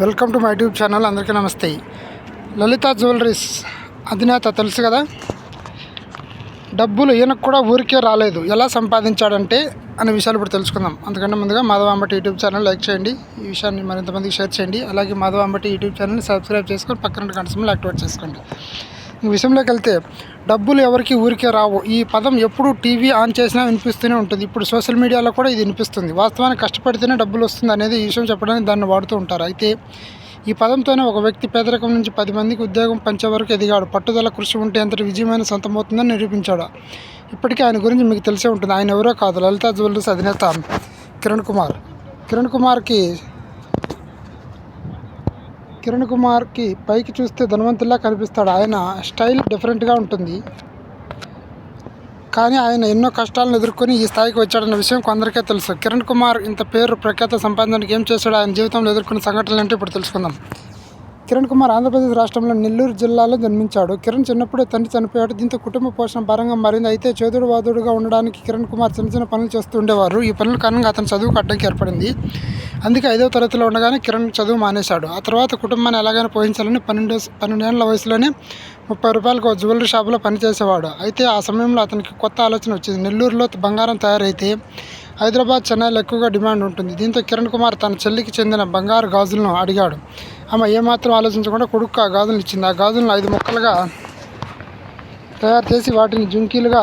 Welcome to my YouTube channel అందరికీ నమస్తే. లలిత jewelleries అధినేత తెలుసు కదా? డబ్బులు ఈయనకు కూడా ఊరికే రాలేదు. ఎలా సంపాదించాడంటే అనే విషయాలు ఇప్పుడు తెలుసుకుందాం. అందుకంటే ముందుగా Madhava Ambati YouTube channel like చేయండి. ఈ విషయాన్ని మరింత మందికి షేర్ చేయండి. అలాగే మాధవ అంబటి యూట్యూబ్ ఛానల్ని సబ్స్క్రైబ్ చేసుకొని పక్కన గంట యాక్టివేట్ చేసుకోండి. విషయంలోకి వెళ్తే డబ్బులు ఎవరికి ఊరికే రావు. ఈ పదం ఎప్పుడు టీవీ ఆన్ చేసినా వినిపిస్తూనే ఉంటుంది. ఇప్పుడు సోషల్ మీడియాలో కూడా ఇది వినిపిస్తుంది. వాస్తవానికి కష్టపడితేనే డబ్బులు వస్తుంది అనేది ఈ విషయం చెప్పడానికి దాన్ని వాడుతూ ఉంటారు. అయితే ఈ పదంతోనే ఒక వ్యక్తి పేదరికం నుంచి పది మందికి ఉద్యోగం పంచే వరకు ఎదిగాడు. పట్టుదల కృషి ఉంటే ఎంతటి విజయమైన సొంతమవుతుందని నిరూపించాడు. ఇప్పటికీ ఆయన గురించి మీకు తెలిసే ఉంటుంది. ఆయన ఎవరో కాదు. లలితా జ్యువెలర్స్ అధినేత కిరణ్ కుమార్. కిరణ్ కుమార్కి కిరణ్ కుమార్కి పైకి చూస్తే ధనవంతుల్లా కనిపిస్తాడు. ఆయన స్టైల్ డిఫరెంట్గా ఉంటుంది. కానీ ఆయన ఎన్నో కష్టాలను ఎదుర్కొని ఈ స్థాయికి వచ్చాడన్న విషయం కొందరికే తెలుసు. కిరణ్ కుమార్ ఇంత పేరు ప్రఖ్యాత సంపాదించడానికి ఏం చేశాడు ఆయన జీవితంలో ఎదుర్కొన్న సంఘటనలు అంటే ఇప్పుడు తెలుసుకుందాం. కిరణ్ కుమార్ ఆంధ్రప్రదేశ్ రాష్ట్రంలో నెల్లూరు జిల్లాలో జన్మించాడు. కిరణ్ చిన్నప్పుడే తండ్రి చనిపోయాడు. దీంతో కుటుంబ పోషణ భారంగా మారింది. అయితే చేదుడు వాదుడుగా ఉండడానికి కిరణ్ కుమార్ చిన్న చిన్న పనులు చేస్తూ ఉండేవారు. ఈ పనుల కారణంగా అతను చదువుకు అడ్డంకి ఏర్పడింది. అందుకే ఐదవ తరగతిలో ఉండగానే కిరణ్ చదువు మానేశాడు. ఆ తర్వాత కుటుంబాన్ని ఎలాగైనా పోషించాలని పన్నెండు పన్నెండేళ్ళ వయసులోనే ముప్పై రూపాయలకు జ్యువెలరీ షాపులో పనిచేసేవాడు. అయితే ఆ సమయంలో అతనికి కొత్త ఆలోచన వచ్చింది. నెల్లూరులో బంగారం తయారైతే హైదరాబాద్ చెన్నైలో ఎక్కువగా డిమాండ్ ఉంటుంది. దీంతో కిరణ్ కుమార్ తన చెల్లికి చెందిన బంగారు గాజులను అడిగాడు. ఆమె ఏమాత్రం ఆలోచించకుండా కొడుకు ఆ గాజులను ఇచ్చింది. ఆ గాజులను ఐదు ముక్కలుగా తయారు చేసి వాటిని జుంకీలుగా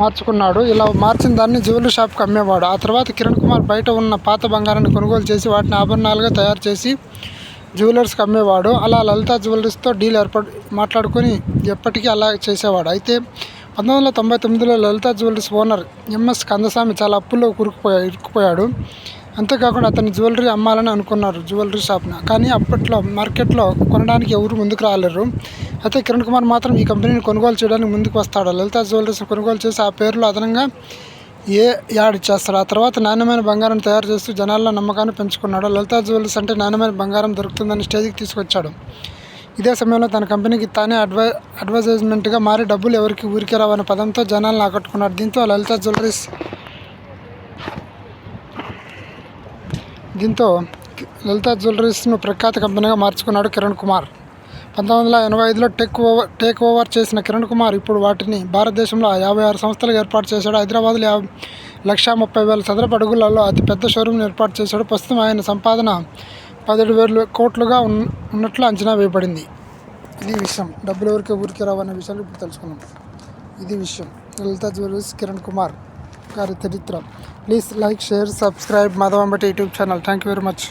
మార్చుకున్నాడు. ఇలా మార్చిన దాన్ని జ్యువెలరీ షాప్కి అమ్మేవాడు. ఆ తర్వాత కిరణ్ కుమార్ బయట ఉన్న పాత బంగారాన్ని కొనుగోలు చేసి వాటిని ఆభరణాలుగా తయారు చేసి జ్యువెలర్స్కి అమ్మేవాడు. అలా లలిత జ్యువెలరీస్తో డీల్ ఏర్పాటు మాట్లాడుకొని ఎప్పటికీ అలా చేసేవాడు. అయితే పంతొమ్మిది వందల తొంభై తొమ్మిదిలో Lalitha jewelleries owner M S Kandaswamy చాలా అప్పుల్లో కూరుకుపోయా ఇరుక్కుపోయాడు. అంతేకాకుండా అతని జ్యువెలరీ అమ్మాలని అనుకున్నారు జ్యువెలరీ షాప్ని. కానీ అప్పట్లో మార్కెట్లో కొనడానికి ఎవరు ముందుకు రాలేరు. అయితే కిరణ్ కుమార్ మాత్రం ఈ కంపెనీని కొనుగోలు చేయడానికి ముందుకు వస్తాడు. లలిత జ్యువెలరీస్ కొనుగోలు చేసి ఆ పేరులో అదనంగా ఏ యాడ్ చేస్తాడు? ఆ తర్వాత నాణ్యమైన బంగారం తయారు చేస్తూ జనాల్లో నమ్మకాన్ని పెంచుకున్నాడు. లలిత జ్యువెలరీస్ అంటే నాణ్యమైన బంగారం దొరుకుతుందని స్టేజ్కి తీసుకొచ్చాడు. ఇదే సమయంలో తన కంపెనీకి తానే అడ్వై అడ్వర్టైజ్మెంట్గా మారి డబ్బులు ఎవరికి ఊరికే రావనే పదంతో జనాలను ఆకట్టుకున్నాడు. దీంతో లలిత జ్యువెలరీస్ దీంతో లలిత జ్యువెలరీస్ను ప్రఖ్యాత కంపెనీగా మార్చుకున్నాడు కిరణ్ కుమార్. పంతొమ్మిది వందల ఎనభై ఐదులో టెక్ ఓవర్ టేక్ ఓవర్ చేసిన కిరణ్ కుమార్ ఇప్పుడు వాటిని భారతదేశంలో యాభై ఆరు సంస్థలు ఏర్పాటు చేశాడు. హైదరాబాద్లో యాభై లక్ష ముప్పై వేల చదరపు అడుగులలో అతి పెద్ద షోరూమ్ని ఏర్పాటు చేశాడు. ప్రస్తుతం ఆయన సంపాదన పదిహేడు వేలు కోట్లుగా ఉన్నట్లు అంచనా వేయబడింది. ఇది విషయం. డబ్బులు ఎవరికి ఊరికి రావనే విషయాలు ఇప్పుడు తెలుసుకున్నాం ఇది విషయం. లలిత జ్యువెలర్స్ కిరణ్ కుమార్ గారి చరిత్ర. Please like share subscribe Madhavambatti YouTube channel. Thank you very much.